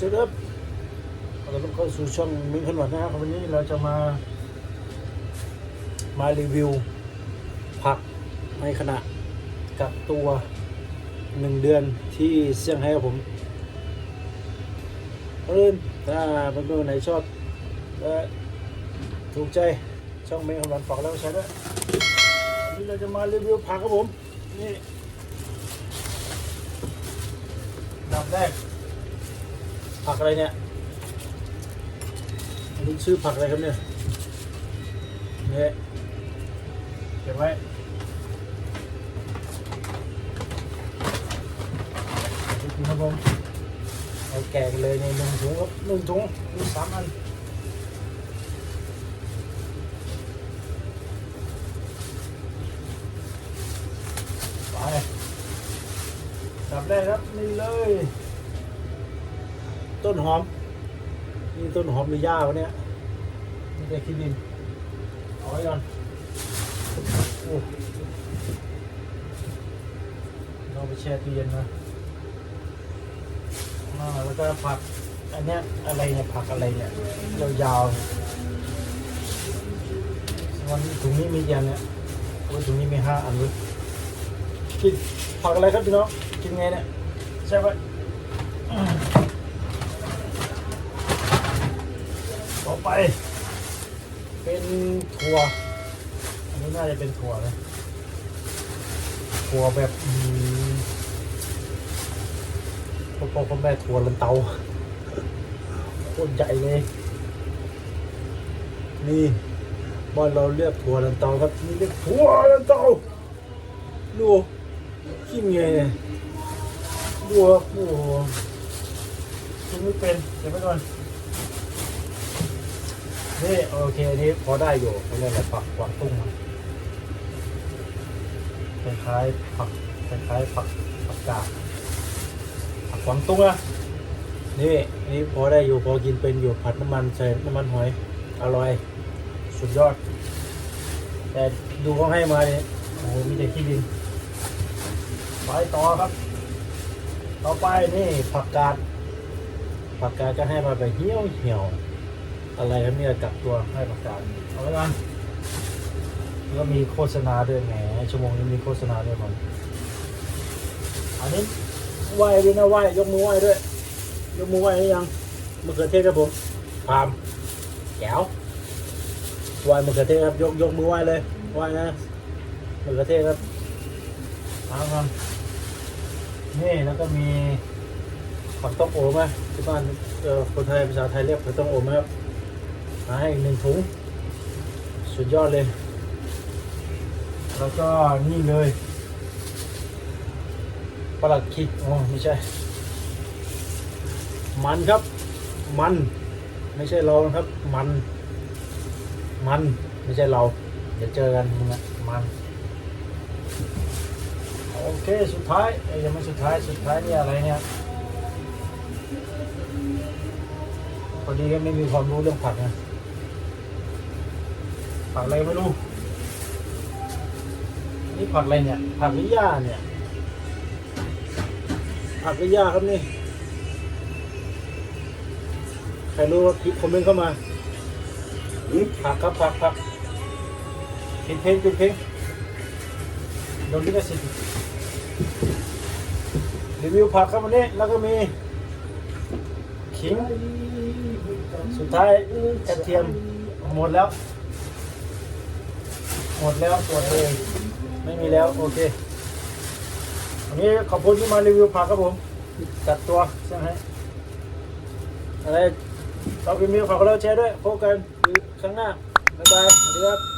สวัสดีครับเราต้องเข้าสู่ช่องมิ้งขนวดนะครับวันนี้เราจะมา มารีวิว ผักในขณะกักตัวหนึ่งเดือนที่เซี่ยงไฮ้กับผมเพื่อนถ้าเพื่อนๆไหนชอบและถูกใจช่องเมงขนวดฝากแล้วก็แชร์ด้วยวันนี้เราจะมารีวิวผักครับผม นี่ดับแรก อะไรเนี่ยอันนี้ชื่อผักอะไรครับเนี่ยเนี่ยเก็บไว้นี่ครับผมเอาแกะกันเลยในหนึ่งถุงครับหนึ่งถุงมีสามอันไปดับแรกครับนี่เลย ต้นหอม นี่ต้นหอมหรือย่าวะเนี่ยนี่แค่ขี้ดินเอาไว้ก่อนโอ้เราไปแช่ตู้เย็นนะอ่าแล้วก็ผัก อันเนี้ยอะไรเนี่ยผักอะไรเนี่ยยาวๆวันถุงนี้มีกี่อันเนี่ยโอ้ถุงนี้มีห้าอันเลยกินผักอะไรครับพี่น้องกินไงเนี่ยใช่ไหม ต่อไป เป็นถั่วอันนี้น่าจะเป็นถั่วนะถั่วแบบพ่อพ่อพ่อแม่ถั่วลันเตาโคตรใหญ่เลยนี่บ้านเราเรียกถั่วลันเตาครับนี่เรียกถั่วลันเตาดูขี้เงยเนี่ยดูครับโอ้โหกินไม่เป็นเดี๋ยวไปก่อน นี่โอเคนี้พอได้อยู่เขาเรียกอะไรผักกวางตุ้งมันคล้ายๆผักคล้ายๆผักผักกาดผักกวางตุ้งอะนี่นนี้พอได้อยู่พอกินเป็นอยู่ผัดน้ำมันใส่น้ำมันหอยอร่อย สุดยอด แต่ดูเขาให้มาเนี่ยโอ้โหมีแต่ขี้ดินไปต่อครับ ต่อไปนี่ผักกาดผักกาดก็ให้มาแบบเหี่ยวเหี่ยว อะไรครับเนี่ยกักตัวให้ประกาศเอาไว้กันแล้วก็มีโฆษณาด้วยแหมชั่วโมงนี้มีโฆษณาด้วยมันอันนี้ไหวด้วยนะไหวยกมือไหวด้วย ยกมือไหวหรือยังมะเขือเทศครับผมพามแก้วไหวมะเขือเทศครับยกยกมือไหวเลยไหวนะมะเขือเทศครับเอาครับนี่แล้วก็มีผักต้มโอไหมที่บ้านเออคนไทยภาษาไทยเรียกผักต้มโอไหมครับ มาให้อีกหนึ่งถุง สุดยอดเลย แล้วก็นี่เลยปลัดคิดอ๋อไม่ใช่ มันครับ มัน ไม่ใช่เรานะครับ มัน มัน ไม่ใช่เรา เดี๋ยวเจอกันมึงอะมันโอเค สุดท้ายเอ้ยยังไม่สุดท้าย สุดท้ายนี่อะไรเนี่ย พอดีก็ไม่มีความรู้เรื่องผักนะ ผักอะไรไม่รู้นี่ผักอะไรเนี่ย ผักลิย่าเนี่ยผักลิย่าครับนี่ใครรู้ว่าคลิปคอมเมนต์เข้ามาหืมผักครับผักผักเพลงเพลงเพลงเพลงโดนลิขสิทธิ์รีวิวผักครับวันนี้แล้วก็มีขิงสุดท้ายกระเทียมหมดแล้ว หมดแล้วตรวเลย ไม่มีแล้ว โอเควันนี้ขอบคุณที่มารีวิวผักครับผมจัดตัวใช่ไหมอะไรเราพิมพ์มีฝากกดไลค์แชร์ด้วยพบกันครั้งหน้าบ๊ายบายสวัสดีครับ